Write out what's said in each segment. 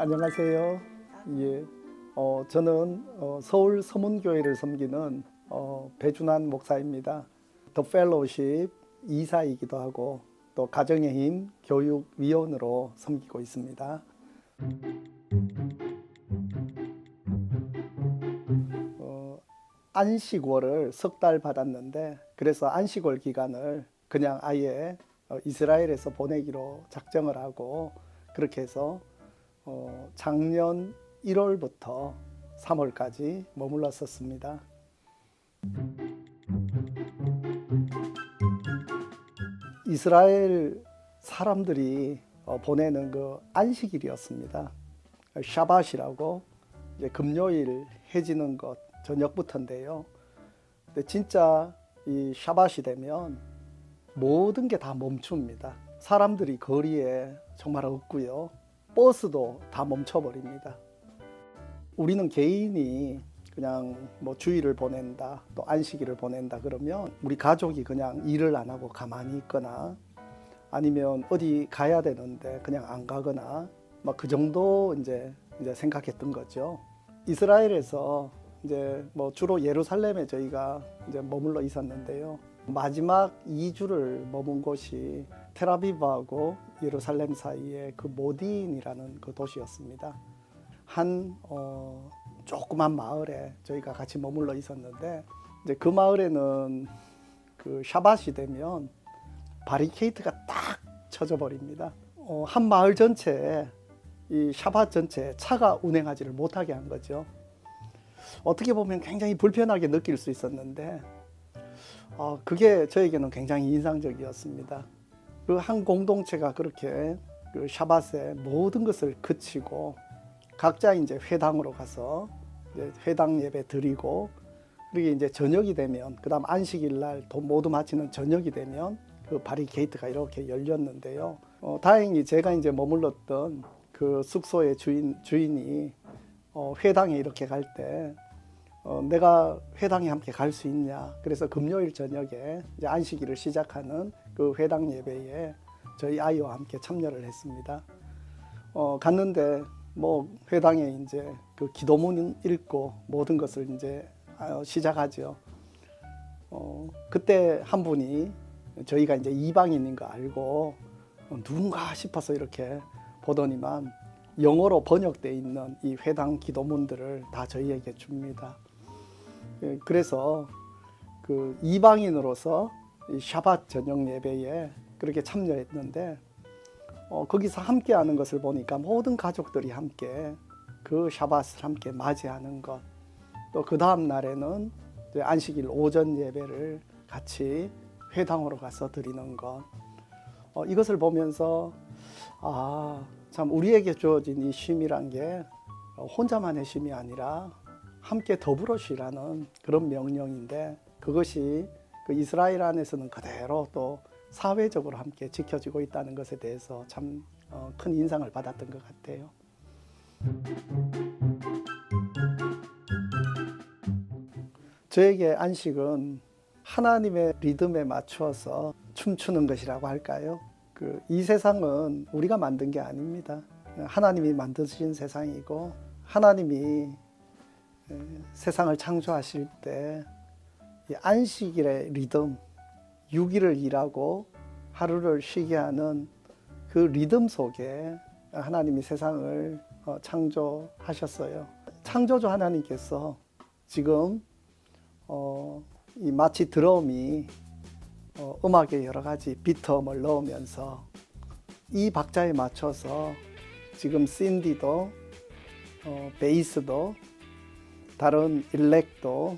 안녕하세요. 예. 어, 저는 어, 서울 서문교회를 섬기는 어, 배준환 목사입니다. 더 펠로우십 이사이기도 하고 또 가정의 힘 교육위원으로 섬기고 있습니다. 어, 안식월을 석 달 받았는데 그래서 안식월 기간을 그냥 아예 어, 이스라엘에서 보내기로 작정을 하고 그렇게 해서 어, 작년 1월부터 3월까지 머물렀었습니다. 이스라엘 사람들이 어, 보내는 그 안식일이었습니다. 샤밧이라고 이제 금요일 해지는 것 저녁부터인데요. 근데 진짜 이 샤밧이 되면 모든 게 다 멈춥니다. 사람들이 거리에 정말 없고요. 버스도 다 멈춰버립니다. 우리는 개인이 그냥 뭐 주일을 보낸다, 또 안식일을 보낸다 그러면 우리 가족이 그냥 일을 안 하고 가만히 있거나 아니면 어디 가야 되는데 그냥 안 가거나 막 그 정도 이제 이제 생각했던 거죠. 이스라엘에서 이제 뭐 주로 예루살렘에 저희가 이제 머물러 있었는데요. 마지막 2주를 머문 곳이 테라비브하고 예루살렘 사이에 그 모딘이라는 그 도시였습니다. 한 어, 조그만 마을에 저희가 같이 머물러 있었는데 이제 그 마을에는 그 샤밧이 되면 바리케이트가 딱 쳐져 버립니다. 어, 한 마을 전체에 이 샤밧 전체에 차가 운행하지를 못하게 한 거죠. 어떻게 보면 굉장히 불편하게 느낄 수 있었는데 어, 그게 저에게는 굉장히 인상적이었습니다. 그 한 공동체가 그렇게 그 샤밧의 모든 것을 그치고 각자 이제 회당으로 가서 이제 회당 예배 드리고 그리고 이제 저녁이 되면 그다음 안식일 날 도- 모두 마치는 저녁이 되면 그 바리게이트가 이렇게 열렸는데요. 어, 다행히 제가 이제 머물렀던 그 숙소의 주인 주인이 어, 회당에 이렇게 갈 때 어, 내가 회당에 함께 갈 수 있냐. 그래서 금요일 저녁에 이제 안식일을 시작하는 그 회당 예배에 저희 아이와 함께 참여를 했습니다. 어, 갔는데 뭐 회당에 이제 그 기도문 읽고 모든 것을 이제 어, 시작하죠. 어, 그때 한 분이 저희가 이제 이방인인 거 알고 어, 누군가 싶어서 이렇게 보더니만 영어로 번역돼 있는 이 회당 기도문들을 다 저희에게 줍니다. 예, 그래서 그 이방인으로서 이 샤밧 저녁 예배에 그렇게 참여했는데 어, 거기서 함께 하는 것을 보니까 모든 가족들이 함께 그 샤밧을 함께 맞이하는 것, 또 그 다음 날에는 안식일 오전 예배를 같이 회당으로 가서 드리는 것, 어, 이것을 보면서 아, 참 우리에게 주어진 이 쉼이란 게 어, 혼자만의 쉼이 아니라 함께 더불어 쉬라는 그런 명령인데 그것이 그 이스라엘 안에서는 그대로 또 사회적으로 함께 지켜지고 있다는 것에 대해서 참 어, 큰 인상을 받았던 것 같아요. 저에게 안식은 하나님의 리듬에 맞추어서 춤추는 것이라고 할까요? 그 이 세상은 우리가 만든 게 아닙니다. 하나님이 만드신 세상이고 하나님이 에, 세상을 창조하실 때이 안식일의 리듬, 6일을 일하고 하루를 쉬게 하는 그 리듬 속에 하나님이 세상을 어, 창조하셨어요. 창조주 하나님께서 지금 어, 이 마치 드럼이 어, 음악에 여러 가지 비트음을 넣으면서 이 박자에 맞춰서 지금 신디도 어, 베이스도 다른 일렉도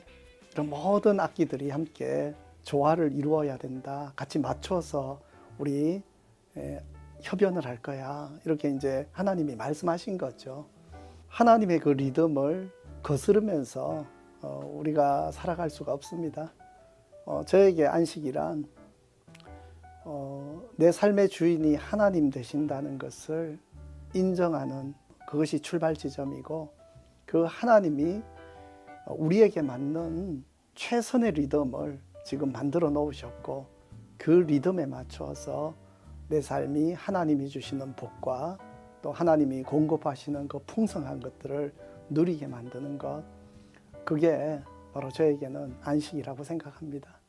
이런 모든 악기들이 함께 조화를 이루어야 된다. 같이 맞춰서 우리 에, 협연을 할 거야. 이렇게 이제 하나님이 말씀하신 거죠. 하나님의 그 리듬을 거스르면서 어, 우리가 살아갈 수가 없습니다. 어, 저에게 안식이란 어, 내 삶의 주인이 하나님 되신다는 것을 인정하는 그것이 출발 지점이고 그 하나님이 우리에게 맞는 최선의 리듬을 지금 만들어 놓으셨고 그 리듬에 맞추어서 내 삶이 하나님이 주시는 복과 또 하나님이 공급하시는 그 풍성한 것들을 누리게 만드는 것 그게 바로 저에게는 안식이라고 생각합니다.